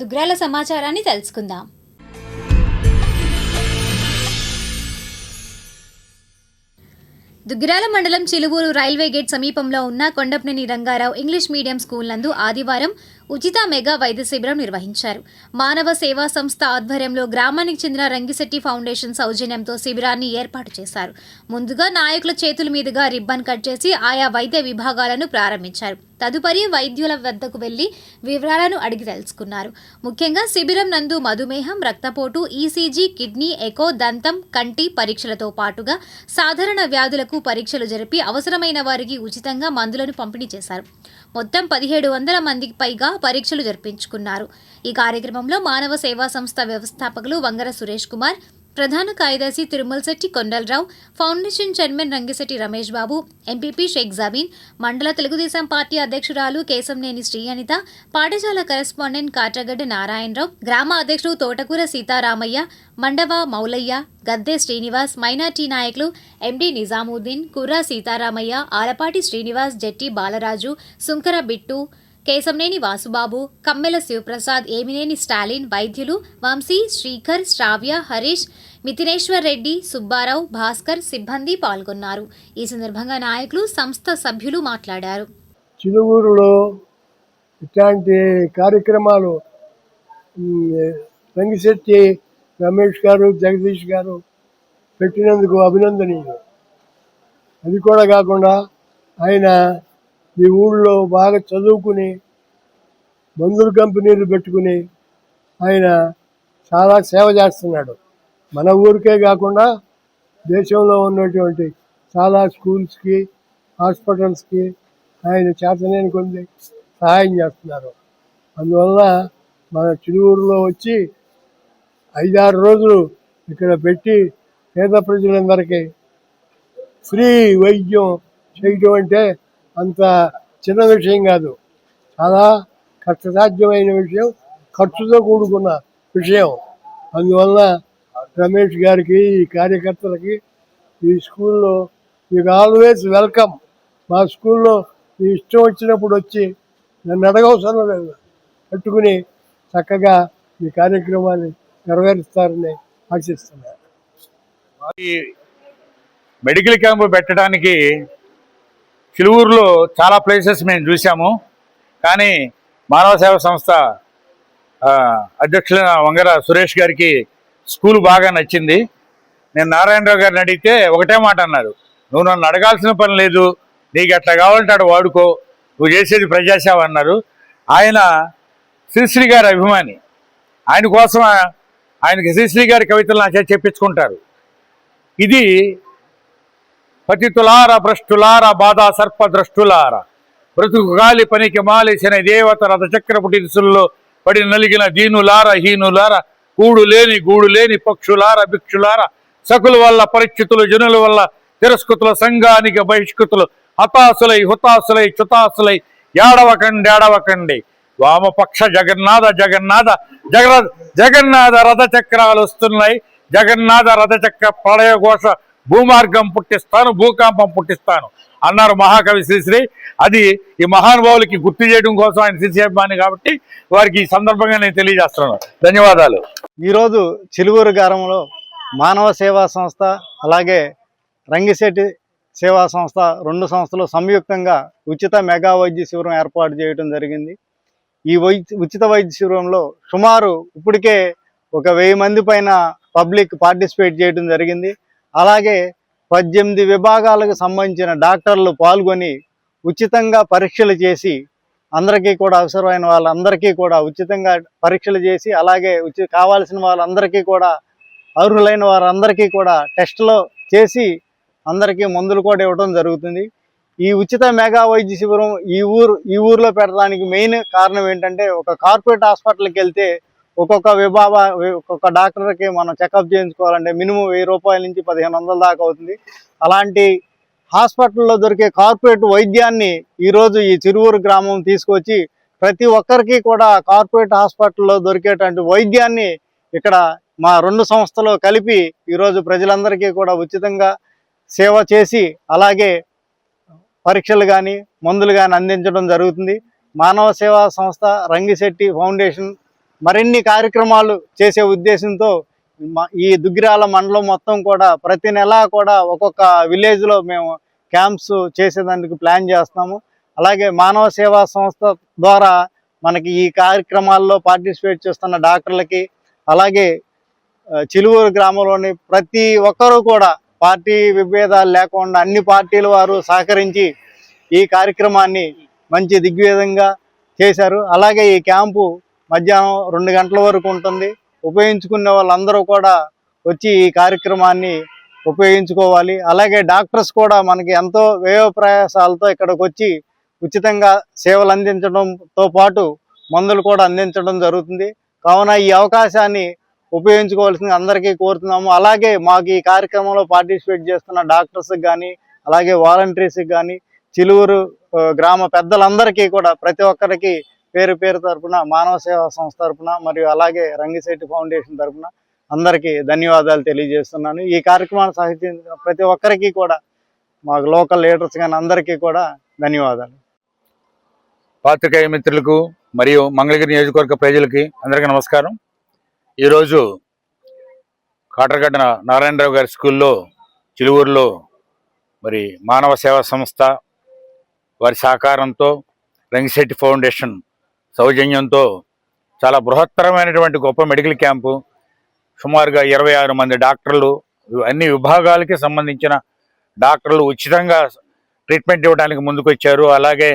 దుగ్రాల సమాచారాన్ని తెలుసుకుందాం. దుగ్గిరాల మండలం చిలువూరు రైల్వే గేట్ సమీపంలో ఉన్న Kondapaneni Rangarao English medium school నందు ఆదివారం ఉచిత మెగా వైద్య శిబిరం నిర్వహించారు. మానవ సేవా సంస్థ ఆధ్వర్యంలో గ్రామానికి చెందిన రంగిశెట్టి ఫౌండేషన్ సౌజన్యంతో శిబిరాన్ని ఏర్పాటు చేశారు. ముందుగా నాయకుల చేతుల మీదుగా రిబ్బన్ కట్ చేసి ఆయా వైద్య విభాగాలను ప్రారంభించారు. తదుపరి వైద్యుల వద్దకు వెళ్ళి వివరాలను అడిగి తెలుసుకున్నారు. ముఖ్యంగా శిబిరం నందు మధుమేహం రక్తపోటు ఈసీజీ కిడ్నీ ఎకో దంతం కంటి పరీక్షలతో పాటుగా సాధారణ వ్యాధులకు పరీక్షలు జరిపి అవసరమైన వారికి ఉచితంగా మందులను పంపిణీ చేశారు. మొత్తం పదిహేడు వందల మందికి పైగా పరీక్షలు జరిపించుకున్నారు. ఈ కార్యక్రమంలో మానవ సేవా సంస్థ వ్యవస్థాపకులు వంగర సురేష్ కుమార్ ప్రధాన కార్యదర్శి Tirumalasetti Kondalarao foundation chairman Rangisetti Ramesh Babu MPP Sheikh Jabeen మండల తెలుగుదేశం పార్టీ అధ్యక్షురాలు కేశంనేని శ్రీ అనిత పాఠశాల కరెస్పాండెంట్ కాటగడ్డ నారాయణరావు గ్రామ అధ్యక్షుడు తోటకూర సీతారామయ్య మండవ మౌలయ్య గద్దె శ్రీనివాస్ మైనార్టీ నాయకులు ఎండి నిజాముద్దీన్ కుర్రా సీతారామయ్య ఆలపాటి శ్రీనివాస్ జట్టి బాలరాజు సుంకర బిట్టు కేశంనేని వాసుబాబు కమ్మెల శివప్రసాద్ ఏమినేని స్టాలిన్ వైద్యులు వంశీ శ్రీకర్ శ్రావ్య హరీష్ మితినేశ్వర్ రెడ్డి సుబ్బారావు భాస్కర్ సిబ్బంది పాల్గొన్నారు. ఈ సందర్భంగా నాయకులు సంస్థ సభ్యులు మాట్లాడారు. చిలువూరులో ఇట్లాంటి కార్యక్రమాలు ఉమ్, రంగిశెట్టి రమేష్ గారు జగదీష్ గారు పెట్టినందుకు అభినందనీయులు. అది కూడా కాకుండా ఆయన ఈ ఊళ్ళో బాగా చదువుకుని మందుల కంపెనీలు పెట్టుకుని ఆయన చాలా సేవ చేస్తున్నాడు. మన ఊరికే కాకుండా దేశంలో ఉన్నటువంటి చాలా స్కూల్స్కి హాస్పిటల్స్కి ఆయన చేతనేని కొన్ని సహాయం చేస్తున్నారు. అందువల్ల మన చిలువూరులో వచ్చి ఐదారు రోజులు ఇక్కడ పెట్టి పేద ప్రజలందరికీ ఫ్రీ వైద్యం చేయటం అంటే అంత చిన్న విషయం కాదు. చాలా కష్టసాధ్యమైన విషయం ఖర్చుతో కూడుకున్న విషయం. అందువల్ల రమేష్ గారికి ఈ కార్యకర్తలకి ఈ స్కూల్లో మీకు ఆల్వేస్ వెల్కమ్ మా స్కూల్లో మీ ఇష్టం వచ్చినప్పుడు వచ్చి నన్ను అడగవసరం లేదు. పట్టుకుని చక్కగా మీ కార్యక్రమాన్ని నెరవేరుస్తారని ఆశిస్తున్నారు మెడికల్ క్యాంపు పెట్టడానికి చిలువూరులో చాలా ప్లేసెస్ మేము చూసాము కానీ మానవ సేవా సంస్థ ఆ, అధ్యక్షులైన వంగర సురేష్ గారికి స్కూల్ బాగా నచ్చింది. నేను నారాయణరావు గారిని అడిగితే ఒకటే మాట అన్నారు. నువ్వు నన్ను అడగాల్సిన పని లేదు. నీకు ఎట్లా కావాలంటే అటు వాడుకో. నువ్వు చేసేది ప్రజాసేవ అన్నారు. ఆయన శ్రీశ్రీ గారి అభిమాని. ఆయన కోసం ఆయనకి శ్రీశ్రీ గారి కవితలు నా చెప్పించుకుంటారు. ఇది పతితులార భ్రష్టులార బాధా సర్పద్రష్టులార బ్రతుకు గాలి పనికి మాలేసిన దేవత రథచక్ర చక్రపు దిశల్లో పడి నలిగిన దీనులార హీనులార కూడు లేని గూడు లేని పక్షులార భిక్షులార సకుల వల్ల పరిచితులు జనుల వల్ల తిరస్కృతుల సంఘానికి బహిష్కృతులు హతాసులై హుతాసులై చుతాసులై ఏడవకండి ఏడవకండి వామపక్ష జగన్నాథ జగన్నాథ జగర జగన్నాథ రథచక్రాలు వస్తున్నాయి. జగన్నాథ రథచక్ర ప్రళయ ఘోష భూమార్గం పుట్టిస్తాను భూకంపం పుట్టిస్తాను అన్నారు మహాకవి శ్రీశ్రీ అది ఈ మహానుభావులకి గుర్తు చేయడం కోసం ఆయన శ్రీశ్రీ కాబట్టి వారికి ఈ సందర్భంగా నేను తెలియజేస్తున్నాను. ధన్యవాదాలు. ఈరోజు చిలువూరు గారంలో మానవ సేవా సంస్థ అలాగే రంగిశెట్టి సేవా సంస్థ రెండు సంస్థలు సంయుక్తంగా ఉచిత మెగా వైద్య శిబిరం ఏర్పాటు చేయడం జరిగింది. ఈ ఉచిత వైద్య శిబిరంలో సుమారు ఇప్పటికే ఒక వెయ్యి మంది పైన పబ్లిక్ పార్టిసిపేట్ చేయడం జరిగింది. అలాగే పద్దెనిమిది విభాగాలకు సంబంధించిన డాక్టర్లు పాల్గొని ఉచితంగా పరీక్షలు చేసి అందరికీ కూడా అవసరమైన వాళ్ళందరికీ కూడా ఉచితంగా పరీక్షలు చేసి అలాగే ఉచి కావాల్సిన వాళ్ళందరికీ కూడా అర్హులైన వారందరికీ కూడా టెస్టులు చేసి అందరికీ మందులు కూడా ఇవ్వడం జరుగుతుంది. ఈ ఉచిత మెగా వైద్య శిబిరం ఈ ఊరు ఈ ఊర్లో పెట్టడానికి మెయిన్ కారణం ఏంటంటే ఒక కార్పొరేట్ హాస్పిటల్కి వెళ్తే ఒక్కొక్క విభాగ ఒక్కొక్క డాక్టర్కి మనం చెకప్ చేయించుకోవాలంటే మినిమం వెయ్యి రూపాయల నుంచి పదిహేను వందల దాకా అవుతుంది. అలాంటి హాస్పిటల్లో దొరికే కార్పొరేట్ వైద్యాన్ని ఈరోజు ఈ చిరువురు గ్రామం తీసుకొచ్చి ప్రతి ఒక్కరికి కూడా కార్పొరేట్ హాస్పిటల్లో దొరికేటువంటి వైద్యాన్ని ఇక్కడ మా రెండు సంస్థలు కలిపి ఈరోజు ప్రజలందరికీ కూడా ఉచితంగా సేవ చేసి అలాగే పరీక్షలు కానీ మందులు కానీ అందించడం జరుగుతుంది. మానవ సేవా సంస్థ రంగిశెట్టి ఫౌండేషన్ మరిన్ని కార్యక్రమాలు చేసే ఉద్దేశంతో ఈ దుగ్గిరాల మండలం మొత్తం కూడా ప్రతి నెల కూడా ఒక్కొక్క విలేజ్లో మేము క్యాంప్స్ చేసేదానికి ప్లాన్ చేస్తాము అలాగే మానవ సేవా సంస్థ ద్వారా మనకి ఈ కార్యక్రమాల్లో పార్టిసిపేట్ చేస్తున్న డాక్టర్లకి అలాగే చిలువూరు గ్రామంలోని ప్రతి ఒక్కరూ కూడా పార్టీ విభేదాలు లేకుండా అన్ని పార్టీల వారు సహకరించి ఈ కార్యక్రమాన్ని మంచి దిగ్విధంగా చేశారు. అలాగే ఈ క్యాంపు మధ్యాహ్నం రెండు గంటల వరకు ఉంటుంది. ఉపయోగించుకునే వాళ్ళందరూ కూడా వచ్చి ఈ కార్యక్రమాన్ని ఉపయోగించుకోవాలి. అలాగే డాక్టర్స్ కూడా మనకి ఎంతో వ్యయ ప్రయాసాలతో ఇక్కడికి వచ్చి ఉచితంగా సేవలు అందించడంతో పాటు మందులు కూడా అందించడం జరుగుతుంది. కావున ఈ అవకాశాన్ని ఉపయోగించుకోవాల్సింది అందరికీ కోరుతున్నాము. అలాగే మాకు ఈ కార్యక్రమంలో పార్టిసిపేట్ చేస్తున్న డాక్టర్స్కి కానీ అలాగే వాలంటీర్స్కి కానీ చిలువురు గ్రామ పెద్దలందరికీ కూడా ప్రతి ఒక్కరికి పేరు పేరు తరపున మానవ సేవా సంస్థ తరపున మరియు అలాగే రంగిశెట్టి ఫౌండేషన్ తరపున అందరికీ ధన్యవాదాలు తెలియజేస్తున్నాను. ఈ కార్యక్రమాన్ని సహించిన ప్రతి ఒక్కరికి కూడా మాకు లోకల్ లీడర్స్ కానీ అందరికీ కూడా ధన్యవాదాలు. పాత్రికేయ మిత్రులకు మరియు మంగళగిరి నియోజకవర్గ ప్రజలకి అందరికీ నమస్కారం. ఈరోజు కాటరగడ్డ నారాయణరావు గారి స్కూల్లో చిలువూరులో మరి మానవ సేవా సంస్థ వారి సహకారంతో రంగిశెట్టి ఫౌండేషన్ సౌజన్యంతో చాలా బృహత్తరమైనటువంటి గొప్ప మెడికల్ క్యాంపు సుమారుగా ఇరవై ఆరు మంది డాక్టర్లు అన్ని విభాగాలకి సంబంధించిన డాక్టర్లు ఉచితంగా ట్రీట్మెంట్ ఇవ్వడానికి ముందుకొచ్చారు. అలాగే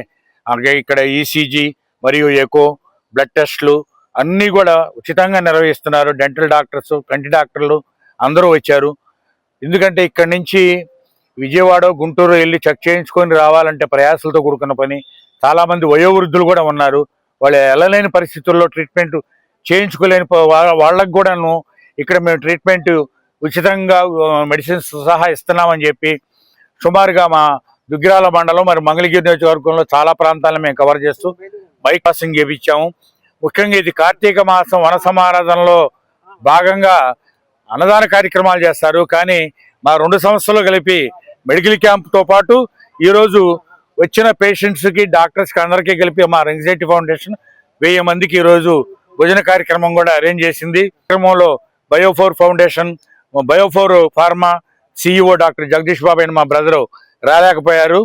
అలాగే ఇక్కడ ఈసీజీ మరియు ఎకో బ్లడ్ టెస్ట్లు అన్నీ కూడా ఉచితంగా నిర్వహిస్తున్నారు. డెంటల్ డాక్టర్స్ కంటి డాక్టర్లు అందరూ వచ్చారు. ఎందుకంటే ఇక్కడి నుంచి విజయవాడ గుంటూరు వెళ్ళి చెక్ చేయించుకొని రావాలంటే ప్రయాసలతో కూడుకున్న పని. చాలామంది వయోవృద్ధులు కూడా ఉన్నారు. వాళ్ళు వెళ్ళలేని పరిస్థితుల్లో ట్రీట్మెంట్ చేయించుకోలేని వాళ్ళ- వాళ్ళకు కూడాను ఇక్కడ మేము ట్రీట్మెంట్ ఉచితంగా మెడిసిన్స్ సహా ఇస్తున్నామని చెప్పి సుమారుగా మా దుగ్గిరాల మండలం మరి మంగళగిరి నియోజకవర్గంలో చాలా ప్రాంతాలను మేము కవర్ చేస్తూ బైక్ పాసింగ్ చేపించాము. ముఖ్యంగా ఇది కార్తీక మాసం వన సమారాధనలో భాగంగా అన్నదాన కార్యక్రమాలు చేస్తారు. కానీ మా రెండు సంస్థలు కలిపి మెడికల్ క్యాంప్తో పాటు ఈరోజు వచ్చిన పేషెంట్స్కి డాక్టర్స్కి అందరికీ కలిపి మా రంగిశెట్టి ఫౌండేషన్ వెయ్యి మందికి ఈరోజు భోజన కార్యక్రమం కూడా అరేంజ్ చేసింది. కార్యక్రమంలో Biophore foundation Biophore pharma CEO doctor Jagadish Babu అయిన మా బ్రదరు రాలేకపోయారు.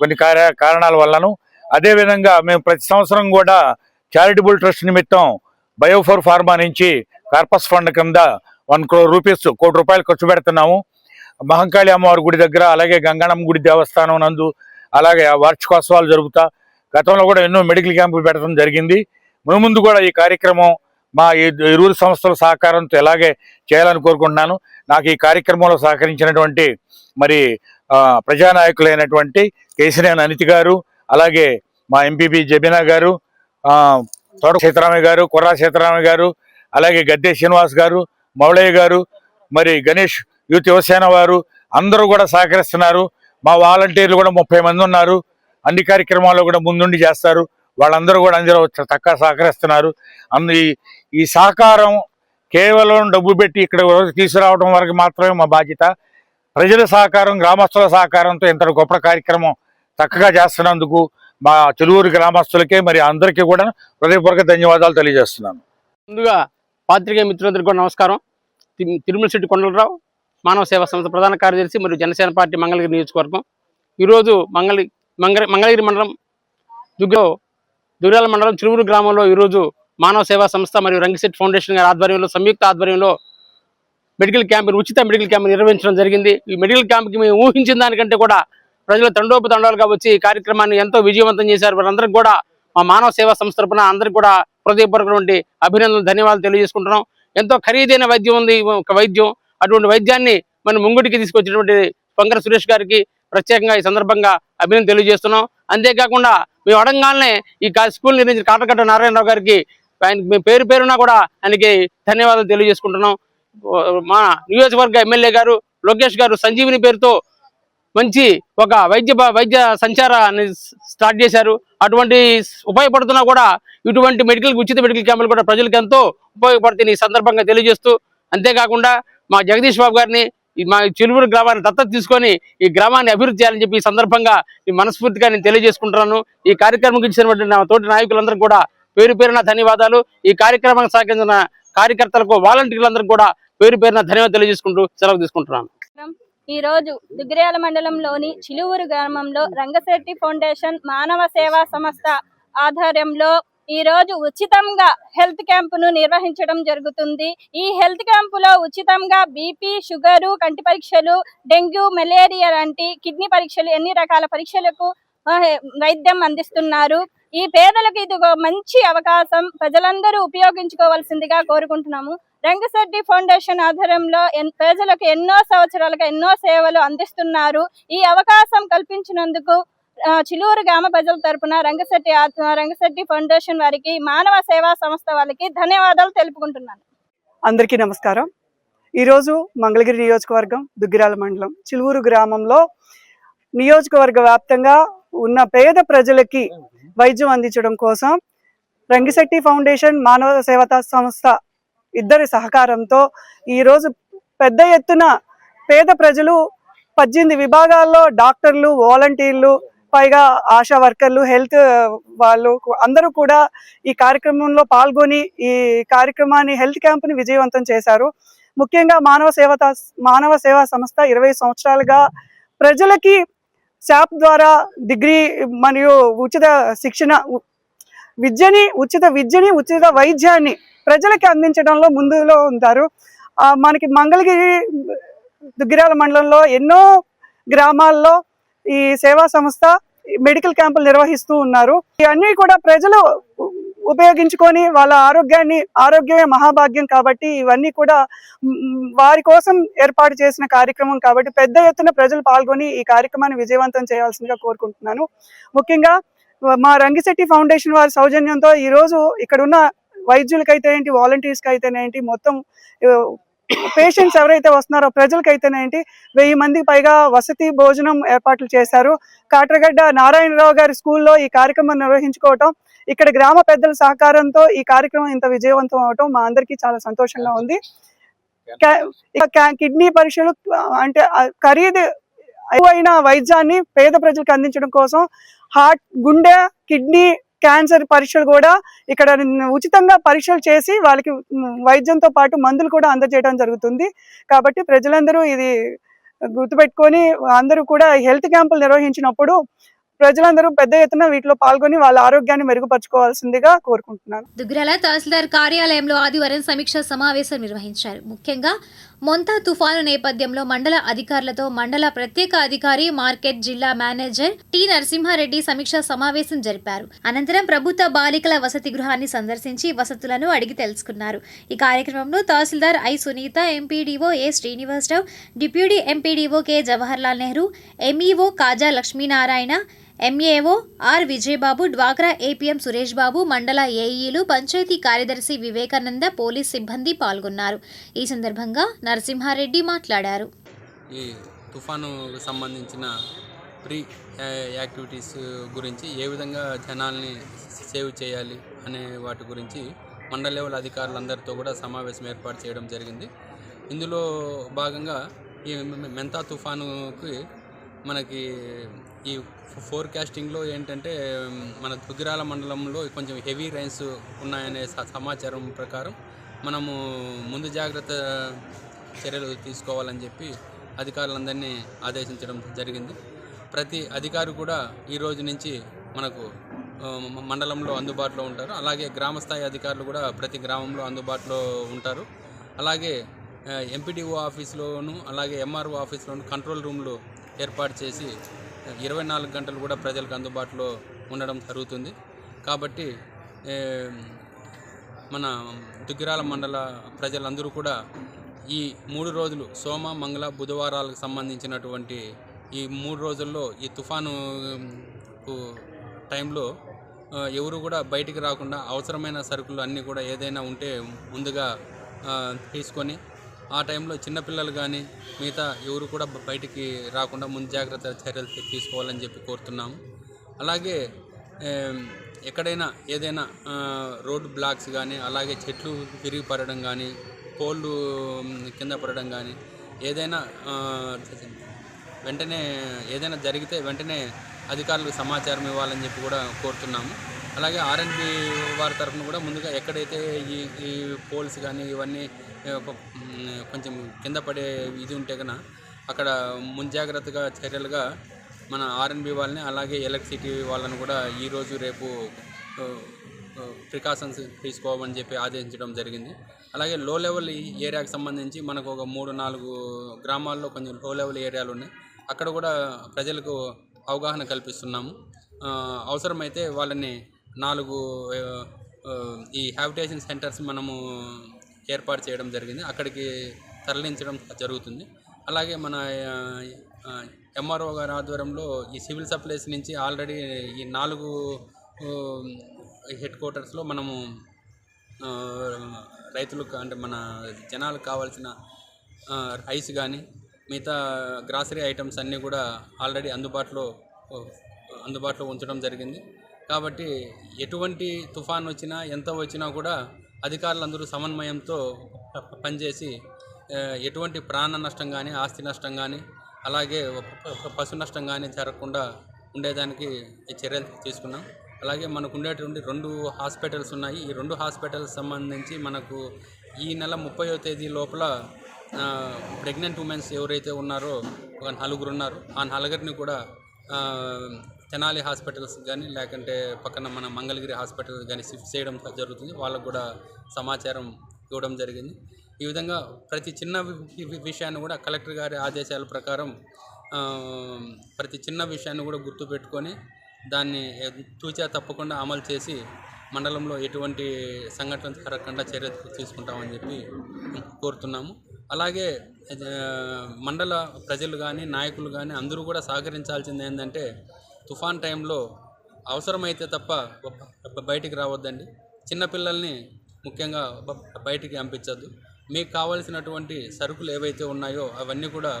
కొన్ని కార్య కారణాల వల్లను. అదేవిధంగా మేము ప్రతి సంవత్సరం కూడా చారిటబుల్ ట్రస్ట్ నిమిత్తం బయోఫోర్ ఫార్మా నుంచి కార్పస్ ఫండ్ కింద వన్ క్రోర్ రూపీస్ కోటి రూపాయలు ఖర్చు పెడుతున్నాము. మహంకాళి అమ్మవారి గుడి దగ్గర అలాగే గంగాణం గుడి దేవస్థానం నందు అలాగే వార్షికోత్సవాలు జరుపుతా. గతంలో కూడా ఎన్నో మెడికల్ క్యాంపులు పెట్టడం జరిగింది. మునుముందు కూడా ఈ కార్యక్రమం మా ఈ ఇరువురు సంస్థల సహకారంతో ఎలాగే చేయాలని కోరుకుంటున్నాను. నాకు ఈ కార్యక్రమంలో సహకరించినటువంటి మరి ప్రజానాయకులైనటువంటి కేసీనేని అనితి గారు అలాగే మా ఎంపీపీ జబీనా గారు తోట సీతారామయ్య గారు కుర్రా సీతారామయ్య గారు అలాగే గద్దె శ్రీనివాస్ గారు మౌళయ్య గారు మరి గణేష్ యూత్ యువసేన వారు అందరూ కూడా సహకరిస్తున్నారు. మా వాలంటీర్లు కూడా ముప్పై మంది ఉన్నారు. అన్ని కార్యక్రమాల్లో కూడా ముందుండి చేస్తారు. వాళ్ళందరూ కూడా అందరూ చక్కగా సహకరిస్తున్నారు. అందు ఈ- సహకారం కేవలం డబ్బు పెట్టి ఇక్కడ తీసుకురావడం వరకు మాత్రమే మా బాధ్యత. ప్రజల సహకారం గ్రామస్తుల సహకారంతో ఇంత గొప్ప కార్యక్రమం చక్కగా చేస్తున్నందుకు మా చెలువురు గ్రామస్తులకే మరి అందరికీ కూడా హృదయపూర్వక ధన్యవాదాలు తెలియజేస్తున్నాను. ముందుగా పాత్రికేయ మిత్రులందరికీ కూడా నమస్కారం. తిరుమల శెట్టి కొండలరావు మానవ సేవా సంస్థ ప్రధాన కార్యదర్శి మరియు జనసేన పార్టీ మంగళగిరి నియోజకవర్గం. ఈరోజు మంగళి మంగళ మంగళగిరి మండలం దుగ్గో దుర్యాల మండలం చిరువురు గ్రామంలో ఈరోజు మానవ సేవా సంస్థ మరియు రంగిశెట్టి ఫౌండేషన్ గారి ఆధ్వర్యంలో సంయుక్త ఆధ్వర్యంలో మెడికల్ క్యాంప్ ఉచిత మెడికల్ క్యాంప్ నిర్వహించడం జరిగింది. ఈ మెడికల్ క్యాంప్కి మేము ఊహించిన దానికంటే కూడా ప్రజలు తండోపతండాలుగా వచ్చి ఈ కార్యక్రమాన్ని ఎంతో విజయవంతం చేశారు. వారందరికీ కూడా మా మానవ సేవా సంస్థ తరఫున అందరికీ కూడా హృదయపూర్వకటువంటి అభినందనలు ధన్యవాదాలు తెలియజేసుకుంటున్నాం. ఎంతో ఖరీదైన వైద్యం ఉంది ఈ ఒక వైద్యం. అటువంటి వైద్యాన్ని మన ముంగుడికి తీసుకొచ్చినటువంటి పొంగర సురేష్ గారికి ప్రత్యేకంగా ఈ సందర్భంగా అభినందన తెలియజేస్తున్నాం. అంతేకాకుండా మేము అడగానే ఈ స్కూల్ నిర్మించిన కాటకట్ట నారాయణరావు గారికి ఆయన మేము పేరు పేరున కూడా ఆయనకి ధన్యవాదాలు తెలియజేసుకుంటున్నాం. మా నియోజకవర్గ ఎమ్మెల్యే గారు లోకేష్ గారు సంజీవిని పేరుతో మంచి ఒక వైద్య బ- వైద్య సంచారాన్ని స్టార్ట్ చేశారు. అటువంటి ఉపయోగపడుతున్నా కూడా ఇటువంటి మెడికల్ ఉచిత మెడికల్ క్యాంపులు కూడా ప్రజలకు ఎంతో ఉపయోగపడుతుంది ఈ సందర్భంగా తెలియజేస్తూ అంతేకాకుండా మా జగదీష్ బాబు గారిని మా చిలువురు గ్రామాన్ని దత్తత తీసుకొని ఈ గ్రామాన్ని అభివృద్ధి చేయాలని చెప్పి ఈ సందర్భంగా ఈ మనస్ఫూర్తిగా నేను తెలియజేసుకుంటున్నాను. ఈ కార్యక్రమం ఇచ్చినటువంటి నా తోటి నాయకులందరూ కూడా పేరు పేరున ధన్యవాదాలు. ఈ కార్యక్రమానికి సహకరించిన కార్యకర్తలకు వాలంటీర్లందరికీ కూడా పేరు పేరున ధన్యవాదాలు తెలియజేసుకుంటూ సెలవు తీసుకుంటున్నాను. ఈ రోజు దుగ్గిర్యాల మండలంలోని చిలువురు గ్రామంలో రంగశెట్టి ఫౌండేషన్ మానవ సేవా సంస్థ ఆధ్వర్యంలో ఈ రోజు ఉచితంగా హెల్త్ క్యాంపును నిర్వహించడం జరుగుతుంది. ఈ హెల్త్ క్యాంపులో ఉచితంగా బీపీ షుగరు కంటి పరీక్షలు డెంగ్యూ మలేరియా లాంటి కిడ్నీ పరీక్షలు ఎన్ని రకాల పరీక్షలకు వైద్యం అందిస్తున్నారు. ఈ పేదలకు ఇది ఒక మంచి అవకాశం. ప్రజలందరూ ఉపయోగించుకోవాల్సిందిగా కోరుకుంటున్నాము. రంగశెట్టి ఫౌండేషన్ ఆధ్వర్యంలో ఎన్- ప్రజలకు ఎన్నో సంవత్సరాలుగా ఎన్నో సేవలు అందిస్తున్నారు. ఈ అవకాశం కల్పించినందుకు చిలూరు గ్రామ ప్రజల తరపున రంగశెట్టి ఆత్మ- రంగశెట్టి ఫౌండేషన్ వారికి మానవ సేవా సంస్థ వాళ్ళకి ధన్యవాదాలు తెలుపుకుంటున్నాను. అందరికీ నమస్కారం. ఈరోజు మంగళగిరి నియోజకవర్గం దుగ్గిరాల మండలం చిలువురు గ్రామంలో నియోజకవర్గ వ్యాప్తంగా ఉన్న పేద ప్రజలకి వైద్యం అందించడం కోసం రంగిశెట్టి ఫౌండేషన్ మానవ సేవతా సంస్థ ఇద్దరి సహకారంతో ఈరోజు పెద్ద ఎత్తున పేద ప్రజలు పద్దెనిమిది విభాగాల్లో డాక్టర్లు వాలంటీర్లు పైగా ఆశా వర్కర్లు హెల్త్ వాళ్ళు అందరూ కూడా ఈ కార్యక్రమంలో పాల్గొని ఈ కార్యక్రమాన్ని హెల్త్ క్యాంప్ని విజయవంతం చేశారు. ముఖ్యంగా మానవ సేవత మానవ సేవా సంస్థ ఇరవై సంవత్సరాలుగా ప్రజలకి శాప్ ద్వారా డిగ్రీ మరియు ఉచిత శిక్షణ విద్యని ఉచిత విద్యని ఉచిత వైద్యాన్ని ప్రజలకి అందించడంలో ముందులో ఉంటారు. మనకి మంగళగిరి దుగ్గిరాల మండలంలో ఎన్నో గ్రామాల్లో ఈ సేవా సంస్థ మెడికల్ క్యాంపులు నిర్వహిస్తూ ఉన్నారు. ఇవన్నీ కూడా ప్రజలు ఉపయోగించుకొని వాళ్ళ ఆరోగ్యాన్ని ఆరోగ్యమే మహాభాగ్యం కాబట్టి ఇవన్నీ కూడా వారి కోసం ఏర్పాటు చేసిన కార్యక్రమం కాబట్టి పెద్ద ఎత్తున ప్రజలు పాల్గొని ఈ కార్యక్రమాన్ని విజయవంతం చేయాల్సిందిగా కోరుకుంటున్నాను. ముఖ్యంగా మా రంగిశెట్టి ఫౌండేషన్ వారి సౌజన్యంతో ఈ రోజు ఇక్కడ ఉన్న వైద్యులకైతే ఏంటి వాలంటీర్స్కి అయితేనేంటి మొత్తం పేషెంట్స్ ఎవరైతే వస్తున్నారో ప్రజలకైతేనేంటి వెయ్యి మందికి పైగా వసతి భోజనం ఏర్పాట్లు చేశారు. కాట్రగడ్డ నారాయణరావు గారి స్కూల్లో ఈ కార్యక్రమం నిర్వహించుకోవటం ఇక్కడ గ్రామ పెద్దల సహకారంతో ఈ కార్యక్రమం ఇంత విజయవంతం అవటం మా అందరికీ చాలా సంతోషంగా ఉంది. కిడ్నీ పరీక్షలు అంటే ఖరీదు అయిన వైద్యాన్ని పేద ప్రజలకు అందించడం కోసం హార్ట్ గుండె కిడ్నీ క్యాన్సర్ పరీక్షలు కూడా ఇక్కడ ఉచితంగా పరీక్షలు చేసి వాళ్ళకి వైద్యంతో పాటు మందులు కూడా అందజేయడం జరుగుతుంది. కాబట్టి ప్రజలందరూ ఇది గుర్తుపెట్టుకొని అందరూ కూడా హెల్త్ క్యాంపులు నిర్వహించినప్పుడు ప్రజలందరూ పెద్ద ఎత్తున వీటిలో పాల్గొని వాళ్ళ ఆరోగ్యాన్ని మెరుగుపరచుకోవాల్సిందిగా కోరుకుంటున్నాను. దుగ్గిరాల తహసీల్దార్ కార్యాలయంలో ఆదివారం సమీక్షా సమావేశం నిర్వహించారు. ముఖ్యంగా మొంతా తుఫాను నేపథ్యంలో మండల అధికారులతో మండల ప్రత్యేక అధికారి మార్కెట్ జిల్లా మేనేజర్ టి నరసింహారెడ్డి సమీక్షా సమావేశం జరిపారు. అనంతరం ప్రభుత్వ బాలికల వసతి గృహాన్ని సందర్శించి వసతులను అడిగి తెలుసుకున్నారు. ఈ కార్యక్రమంలో tahsildar I Sunitha MPDO A Srinivasarao deputy MPDO K Jawaharlal Nehru MEO Kaja Lakshminarayana MAO R Vijayababu డ్వాక్రా ఏపీఎం సురేష్ బాబు మండల ఏఈలు పంచాయతీ కార్యదర్శి వివేకానంద పోలీస్ సిబ్బంది పాల్గొన్నారు ఈ సందర్భంగా నరసింహారెడ్డి మాట్లాడారు ఈ తుఫాను సంబంధించిన ప్రీ యాక్టివిటీస్ గురించి ఏ విధంగా జనాల్ని సేవ్ చేయాలి అనే వాటి గురించి మండల లెవెల్ అధికారులందరితో కూడా సమావేశం ఏర్పాటు చేయడం జరిగింది ఇందులో భాగంగా ఈ మెంతా తుఫానుకి మనకి ఈ ఫోర్కాస్టింగ్లో ఏంటంటే మన దుగ్గిరాల మండలంలో కొంచెం హెవీ రైన్స్ ఉన్నాయనే స- సమాచారం ప్రకారం మనము ముందు జాగ్రత్త చర్యలు తీసుకోవాలని చెప్పి అధికారులందరినీ ఆదేశించడం జరిగింది. ప్రతి అధికారి కూడా ఈ రోజు నుంచి మనకు మండలంలో అందుబాటులో ఉంటారు. అలాగే గ్రామ స్థాయి అధికారులు కూడా ప్రతి గ్రామంలో అందుబాటులో ఉంటారు. అలాగే ఎంపీడీఓ ఆఫీస్లోను అలాగే ఎంఆర్ఓ ఆఫీస్లోను కంట్రోల్ రూమ్లు ఏర్పాటు చేసి ఇరవై నాలుగు గంటలు కూడా ప్రజలకు అందుబాటులో ఉండడం జరుగుతుంది. కాబట్టి మన దుగ్గిరాల మండల ప్రజలందరూ కూడా ఈ మూడు రోజులు సోమ మంగళ బుధవారాలకు సంబంధించినటువంటి ఈ మూడు రోజుల్లో ఈ తుఫాను టైంలో ఎవరు కూడా బయటికి రాకుండా అవసరమైన సరుకులు అన్నీ కూడా ఏదైనా ఉంటే ముందుగా తీసుకొని ఆ టైంలో చిన్నపిల్లలు కానీ మిగతా ఎవరు కూడా బయటికి రాకుండా ముందు జాగ్రత్త చర్యలు తీసుకోవాలని చెప్పి కోరుతున్నాము. అలాగే ఎక్కడైనా ఏదైనా రోడ్ బ్లాక్స్ కానీ అలాగే చెట్లు విరిగి పడడం కానీ పోళ్ళు కింద పడడం కానీ ఏదైనా వెంటనే ఏదైనా జరిగితే వెంటనే అధికారులకు సమాచారం ఇవ్వాలని చెప్పి కూడా కోరుతున్నాము. అలాగే ఆర్ఎన్బి వారి తరఫున కూడా ముందుగా ఎక్కడైతే ఈ ఈ పోల్స్ కానీ ఇవన్నీ కొంచెం కింద పడే ఇది ఉంటే కన్నా అక్కడ ముంజాగ్రత్తగా చర్యలుగా మన ఆర్ఎన్బి వాళ్ళని అలాగే ఎలక్ట్రిసిటీ వాళ్ళని కూడా ఈరోజు రేపు ప్రికాషన్స్ తీసుకోవని చెప్పి ఆదేశించడం జరిగింది. అలాగే లో లెవెల్ ఏరియాకి సంబంధించి మనకు ఒక మూడు నాలుగు గ్రామాల్లో కొంచెం లో లెవెల్ ఏరియాలు ఉన్నాయి. అక్కడ కూడా ప్రజలకు అవగాహన కల్పిస్తున్నాము. అవసరమైతే వాళ్ళని నాలుగు ఈ హ్యాబిటేషన్ సెంటర్స్ మనము ఏర్పాటు చేయడం జరిగింది. అక్కడికి తరలించడం జరుగుతుంది. అలాగే మన ఎంఆర్ఓ గారి ఆధ్వర్యంలో ఈ సివిల్ సప్లైస్ నుంచి ఆల్రెడీ ఈ నాలుగు హెడ్ క్వార్టర్స్లో మనము రైతులకు అంటే మన జనాలకు కావాల్సిన రైస్ కానీ మిగతా గ్రాసరీ ఐటమ్స్ అన్నీ కూడా ఆల్రెడీ అందుబాటులో అందుబాటులో ఉంచడం జరిగింది. కాబట్టి ఎటువంటి తుఫాన్ వచ్చినా ఎంత వచ్చినా కూడా అధికారులందరూ సమన్వయంతో పనిచేసి ఎటువంటి ప్రాణ నష్టం కానీ ఆస్తి నష్టం కానీ అలాగే పశు నష్టం కానీ జరగకుండా ఉండేదానికి చర్యలు తీసుకున్నాం. అలాగే మనకు ఉండేటువంటి రెండు హాస్పిటల్స్ ఉన్నాయి. ఈ రెండు హాస్పిటల్స్ సంబంధించి మనకు ఈ నెల ముప్పయో తేదీ లోపల ప్రెగ్నెంట్ ఉమెన్స్ ఎవరైతే ఉన్నారో ఒక నలుగురు ఉన్నారు. ఆ నలుగురిని కూడా తెనాలి హాస్పిటల్స్ కానీ లేకుంటే పక్కన మన మంగళగిరి హాస్పిటల్స్ కానీ షిఫ్ట్ చేయడం జరుగుతుంది. వాళ్ళకు కూడా సమాచారం ఇవ్వడం జరిగింది. ఈ విధంగా ప్రతి చిన్న విషయాన్ని కూడా కలెక్టర్ గారి ఆదేశాల ప్రకారం ప్రతి చిన్న విషయాన్ని కూడా గుర్తుపెట్టుకొని దాన్ని తూచా తప్పకుండా అమలు చేసి మండలంలో ఎటువంటి సంఘటన జరగకుండా చర్య తీసుకుంటామని చెప్పి కోరుతున్నాము. అలాగే మండల ప్రజలు కానీ నాయకులు కానీ అందరూ కూడా సహకరించాల్సింది ఏంటంటే తుఫాన్ టైంలో అవసరమైతే తప్ప బయటికి రావద్దండి. చిన్నపిల్లల్ని ముఖ్యంగా బయటికి పంపించద్దు. మీకు కావాల్సినటువంటి సరుకులు ఏవైతే ఉన్నాయో అవన్నీ కూడా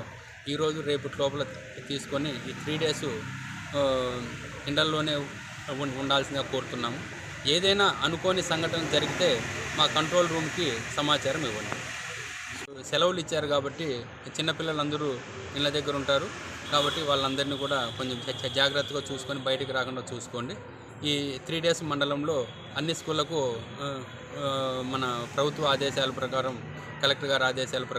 ఈరోజు రేపు లోపల తీసుకొని ఈ త్రీ డేస్ ఇండల్లోనే ఉండాల్సిందిగా కోరుతున్నాము. ఏదైనా అనుకోని సంఘటన జరిగితే మా కంట్రోల్ రూమ్కి సమాచారం ఇవ్వండి. సెలవులు ఇచ్చారు కాబట్టి చిన్నపిల్లలందరూ ఇళ్ళ దగ్గర ఉంటారు. కాబట్టి వాళ్ళందరినీ కూడా కొంచెం జాగ్రత్తగా చూసుకొని బయటికి రాకుండా చూసుకోండి. ఈ త్రీ డేస్ మండలంలో అన్ని స్కూళ్ళకు ఆ, మన ప్రభుత్వ ఆదేశాల ప్రకారం కలెక్టర్ గారి ఆదేశాల ప్రకారం